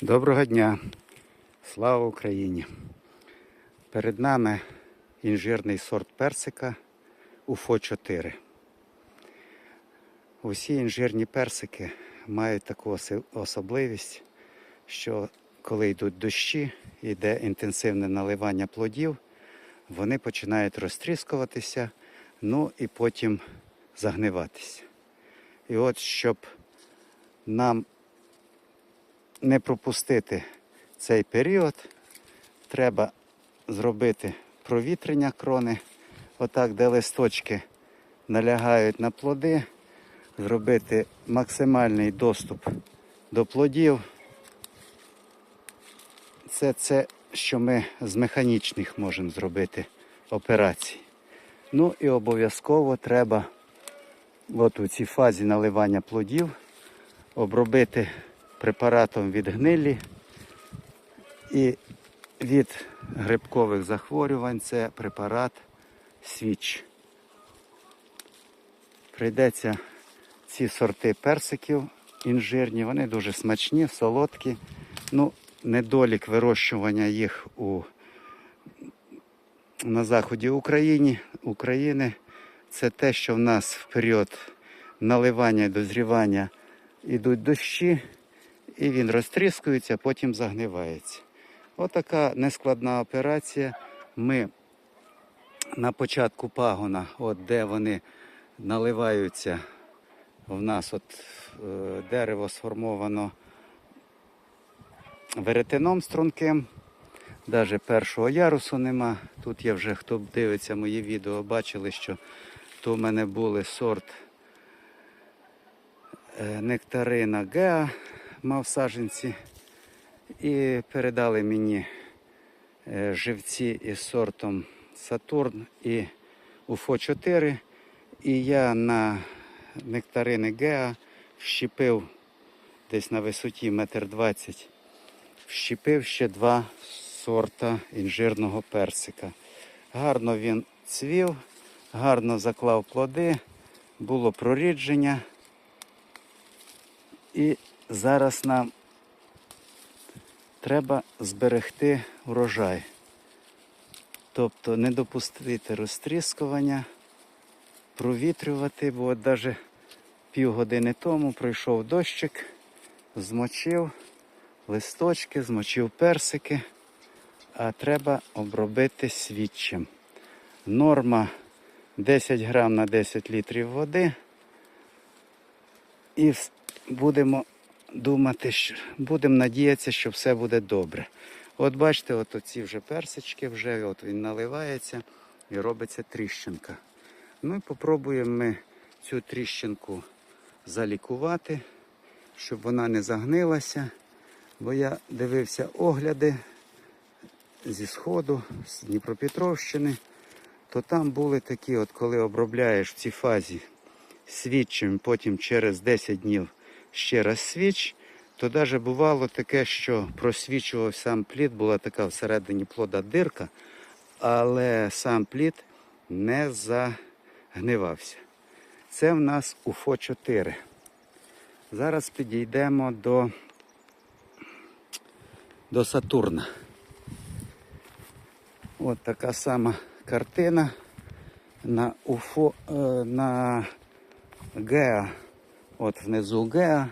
Доброго дня! Слава Україні! Перед нами інжирний сорт персика УФО 4. Усі інжирні персики мають таку особливість, що коли йдуть дощі, йде інтенсивне наливання плодів, вони починають розтріскуватися, ну і потім загниватися. І от щоб нам не пропустити цей період, треба зробити провітрення крони, отак, де листочки налягають на плоди, зробити максимальний доступ до плодів. Це це, що ми з механічних можемо зробити операцій. Ну і обов'язково треба от у цій фазі наливання плодів обробити препаратом від гнилі і від грибкових захворювань це препарат свіч. Прийдеться ці сорти персиків інжирні, вони дуже смачні, солодкі. Ну, недолік вирощування їх у, на заході України, України це те, що в нас в період наливання і дозрівання йдуть дощі, і він розтріскується, потім загнивається. Отака нескладна операція. Ми на початку пагона, от де вони наливаються, в нас от е, дерево сформовано веретеном струнким. Навіть першого ярусу нема. Тут я вже хто дивиться мої відео, бачили, що то в мене були сорт е, нектарина Геа мав саженці. І передали мені е, живці із сортом Сатурн і Уфо 4. І я на нектарини Геа вщепив десь на висоті метр двадцять, вщепив ще два сорта інжирного персика. Гарно він цвів, гарно заклав плоди, було прорідження. І зараз нам треба зберегти урожай. Тобто не допустити розтріскування, провітрювати, бо от навіть півгодини тому пройшов дощик, змочив листочки, змочив персики, а треба обробити свідчим. Норма 10 грам на 10 літрів води. І будемо думати, що будемо надіятися, що все буде добре. От бачите, от оці вже персички, вже от він наливається і робиться тріщинка. Ну і попробуємо ми цю тріщинку залікувати, щоб вона не загнилася. Бо я дивився огляди зі Сходу, з Дніпропетровщини, то там були такі, от коли обробляєш в цій фазі свідчим, потім через 10 днів ще раз свіч, то навіть бувало таке, що просвічував сам плід, була така всередині плода дирка, але сам плід не загнивався. Це в нас УФО 4. Зараз підійдемо до, до Сатурна. От така сама картина на УФО, е, на Геа. От внизу Геа,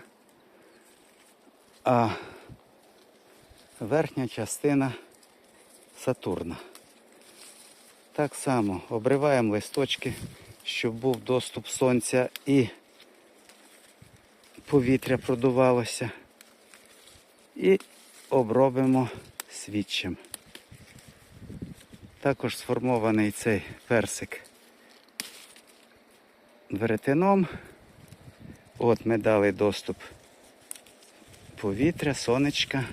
а верхня частина Сатурна. Так само обриваємо листочки, щоб був доступ сонця і повітря продувалося. І обробимо свідчим. Також сформований цей персик веретеном. От ми дали доступ повітря, сонечка.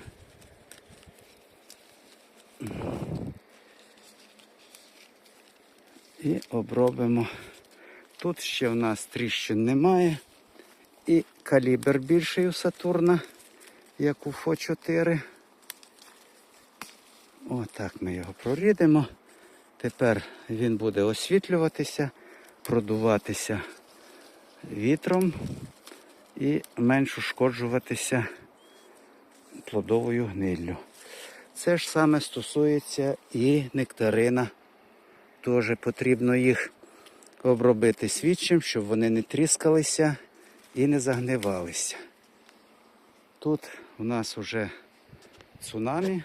І обробимо. Тут ще в нас тріщин немає. І калібр більший у Сатурна, як у Фо 4. Отак ми його прорідимо. Тепер він буде освітлюватися, продуватися вітром і менш ушкоджуватися плодовою гниллю. Це ж саме стосується і нектарина. Теж потрібно їх обробити свідчим, щоб вони не тріскалися і не загнивалися. Тут у нас вже цунамі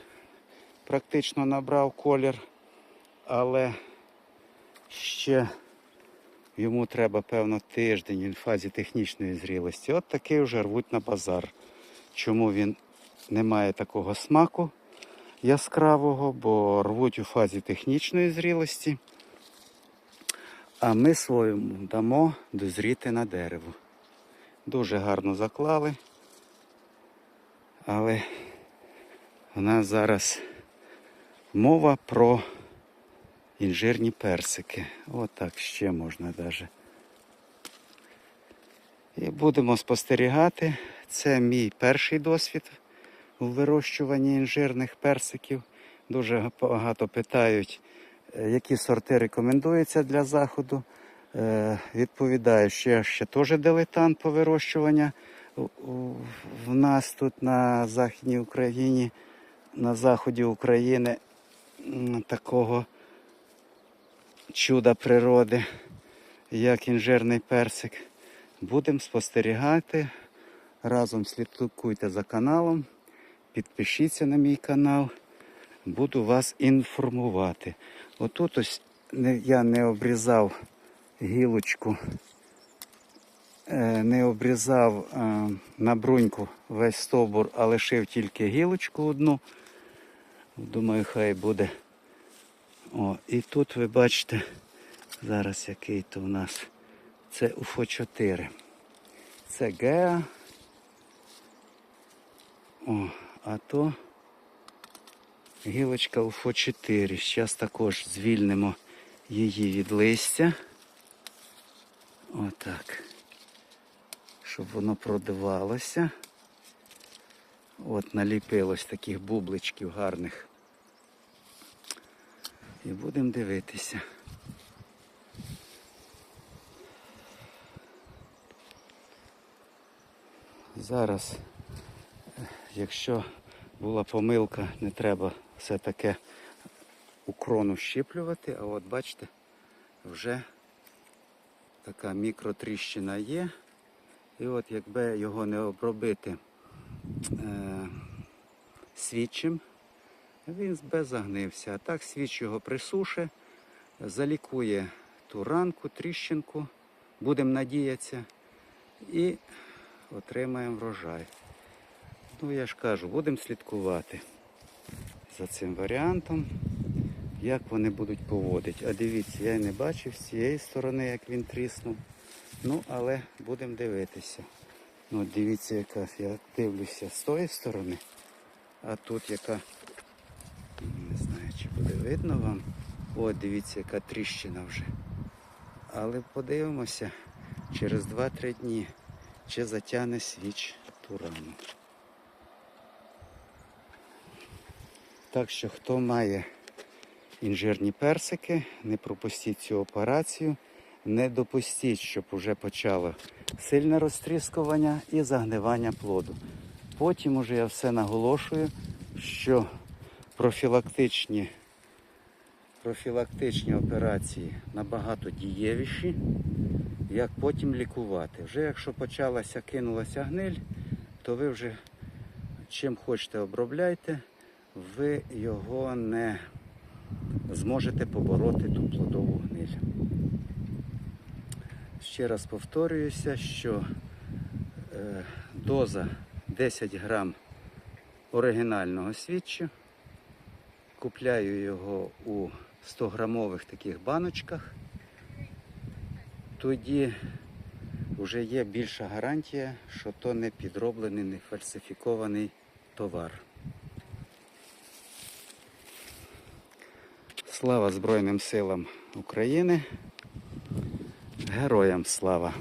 практично набрав колір, але ще йому треба, певно, тиждень в фазі технічної зрілості. От такий вже рвуть на базар. Чому він не має такого смаку яскравого, бо рвуть у фазі технічної зрілості. А ми своєму дамо дозріти на дерево. Дуже гарно заклали. Але у нас зараз мова про інжирні персики. Отак ще можна навіть. І будемо спостерігати. Це мій перший досвід у вирощуванні інжирних персиків. Дуже багато питають, е, які сорти рекомендуються для заходу. Е, Відповідаю, що я ще теж дилетант по вирощуванню. В нас тут на Західній Україні, на заході України такого чуда природи, як інжирний персик. Будемо спостерігати. Разом слідкуйте за каналом, підпишіться на мій канал, буду вас інформувати. Отут ось я не обрізав гілочку, е, не обрізав е, на бруньку весь стовбур, а лишив тільки гілочку одну. Думаю, хай буде. О, і тут ви бачите, зараз який то у нас. Це УФО 4. Це Геа. О, а то гілочка УФО 4. Зараз також звільнимо її від листя. Отак. Щоб воно продавалося. От наліпилось таких бубличків гарних. І будемо дивитися. Зараз, е, якщо була помилка, не треба все таке у крону щіплювати, а от бачите, вже така мікротріщина є. І от якби його не обробити е, свічем, він би загнився. А так свіч його присуше, залікує ту ранку, тріщинку, будемо надіятися, і отримаємо врожай. Ну, я ж кажу, будемо слідкувати за цим варіантом, як вони будуть поводити. А дивіться, я не бачив з цієї сторони, як він тріснув. Ну, але будемо дивитися. Ну, дивіться, яка я дивлюся з тої сторони, а тут яка, не знаю, чи буде видно вам. От дивіться, яка тріщина вже. Але подивимося через 2-3 дні, чи затягне свіч ту рану. Так що, хто має інжирні персики, не пропустіть цю операцію, не допустіть, щоб вже почало сильне розтріскування і загнивання плоду. Потім уже я все наголошую, що профілактичні, профілактичні операції набагато дієвіші, як потім лікувати. Вже якщо почалася, кинулася гниль, то ви вже чим хочете обробляйте, ви його не зможете побороти ту плодову гниль. Ще раз повторююся, що е, доза 10 грам оригінального свідчу. Купляю його у 100-грамових таких баночках. Тоді вже є більша гарантія, що то не підроблений, не фальсифікований товар. Слава Збройним силам України. Героям слава!